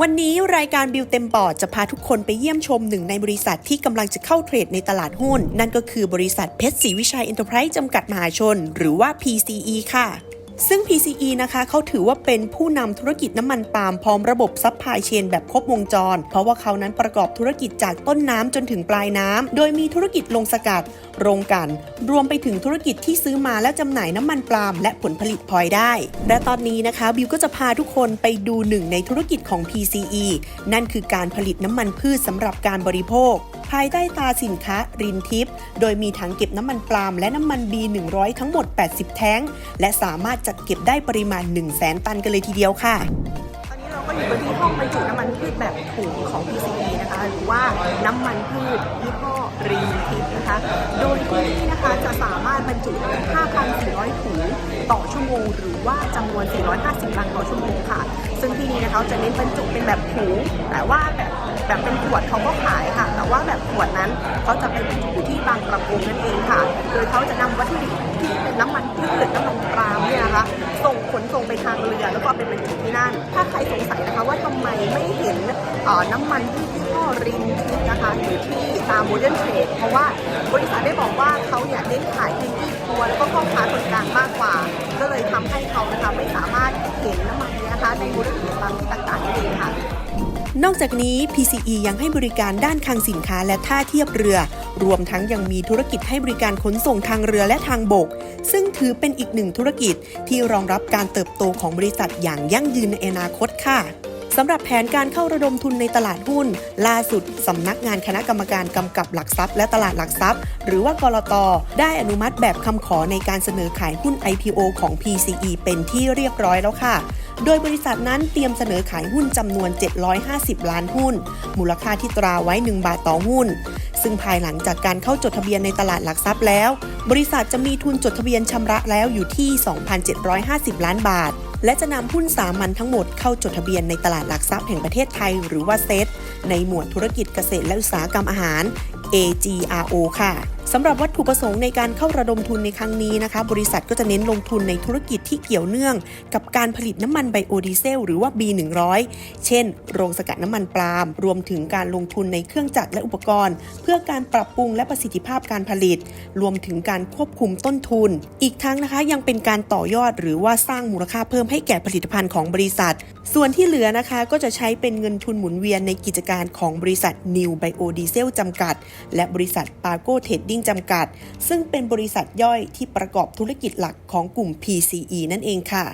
วันนี้รายการบิวเต็มปอดจะพาทุกคนไปเยี่ยมชมหนึ่งในบริษัทที่กำลังจะเข้าเทรดในตลาดหุ้น นั่นก็คือบริษัทเพชรศรีวิชัยเอ็นเตอร์ไพรส์จำกัดมหาชน หรือว่า PCE ค่ะ ซึ่ง PCE นะคะเขาถือว่าเป็นผู้นำธุรกิจน้ำมันปาล์มพร้อมระบบซัพพลายเชนแบบครบวงจร เพราะว่าเขานั้นประกอบธุรกิจจากต้นน้ำจนถึงปลายน้ำ โดยมีธุรกิจลงสกัด โรงกัน รวมไปถึงธุรกิจที่ซื้อมาและจำหน่ายน้ำมันปาล์มและผลผลิตพลอยได้ และตอนนี้นะคะบิวก็จะพาทุกคนไปดูหนึ่งในธุรกิจของ PCE นั่นคือการผลิตน้ำมันพืชสำหรับการบริโภค ภายใต้ตาสินค้ารินทิพย์โดยมีถังเก็บน้ำมันปาล์มและน้ำมัน B100 ทั้งหมด 80 แท้ง และสามารถจัดเก็บได้ปริมาณ 1 0 0 0 0แสนตันกันเลยทีเดียวค่ะตอนนี้เราก็อยู่กันที่ห้องบรรจุน้ำมันพืชแบบถุงของ PCE นะคะ หรือว่าน้ำมันพืชยี่ห้อรีทิปนะคะ โดยที่นี่นะคะจะสามารถบรรจุได้ 5,400 ถุงต่อชั่วโมง หรือว่าจำนวน 450 ลังต่อชั่วโมงค่ะ ซึ่งที่นี่นะคะจะเน้นบรรจุเป็นแบบถุงแต่ว่าแบบ แบบเป็นขวดเขาก็ขายค่ะ แต่ว่าแบบขวดนั้นเขาจะเป็นบรรจุอยู่ที่บางประกงนั่นเองค่ะ โดยเขาจะนำวัตถุดิบที่เป็นน้ำมันพืชน้ำมันปาล์มเนี่ยนะคะส่งขนส่งไปทางเรือแล้วก็เอาไปบรรจุที่นั่น ถ้าใครสงสัยนะคะว่าทำไมไม่เห็นน้ำมันที่ยี่ห้อรินนะคะอยู่ที่ตามโมเดิร์นเทรดเพราะว่าบริษัทได้บอกว่าเขาเนี่ยเน้นขายเป็นที่ตัวแล้วก็พ่อค้าคนกลางมากกว่า ก็เลยทำให้เขานะคะไม่ นอกจากนี้ PCE ยังให้บริการด้านคลังสินค้าและท่าเทียบเรือ รวมทั้งยังมีธุรกิจให้บริการขนส่งทางเรือและทางบก ซึ่งถือเป็นอีกหนึ่งธุรกิจที่รองรับการเติบโตของบริษัทอย่างยั่งยืนในอนาคตค่ะ สำหรับแผนการเข้าระดมทุนในตลาดหุ้น ล่าสุดสำนักงานคณะกรรมการกำกับหลักทรัพย์และตลาดหลักทรัพย์ หรือว่ากรตได้อนุมัติแบบคำขอในการเสนอขายหุ้น IPO ของ PCE เป็นที่เรียบร้อยแล้วค่ะ โดยบริษัทนั้นเตรียมเสนอขายหุ้นจำนวน 750 ล้านหุ้น มูลค่าที่ตราไว้ 1 บาทต่อหุ้น ซึ่งภายหลังจากการเข้าจดทะเบียนในตลาดหลักทรัพย์แล้ว บริษัทจะมีทุนจดทะเบียนชำระแล้วอยู่ที่ 2,750 ล้านบาท และจะนำหุ้นสามัญทั้งหมดเข้าจดทะเบียนในตลาดหลักทรัพย์แห่งประเทศไทย หรือว่าเซตในหมวดธุรกิจเกษตรและอุตสาหกรรมอาหาร AGRO ค่ะ สำหรับวัตถุประสงค์ในการเข้าระดมทุนในครั้งนี้นะคะ บริษัทก็จะเน้นลงทุนในธุรกิจที่เกี่ยวเนื่อง กับการผลิตน้ำมันไบโอดีเซลหรือว่า B100 เช่น โรงสกัดน้ำมันปาล์มรวมถึงการลงทุนในเครื่องจักรและอุปกรณ์ เพื่อการปรับปรุงและประสิทธิภาพการผลิต รวมถึงการควบคุมต้นทุน อีกทั้งนะคะยังเป็นการต่อยอดหรือว่าสร้างมูลค่าเพิ่มให้แก่ผลิตภัณฑ์ของบริษัท ส่วนที่เหลือนะคะก็จะใช้เป็นเงินทุนหมุนเวียนในกิจการของบริษัท New Biodiesel จำกัด และบริษัท p a r g o Trading จำกัด ซึ่งเป็นบริษัทย่อยที่ประกอบธุรกิจหลักของกลุ่ม PCE นั่นเองค่ะ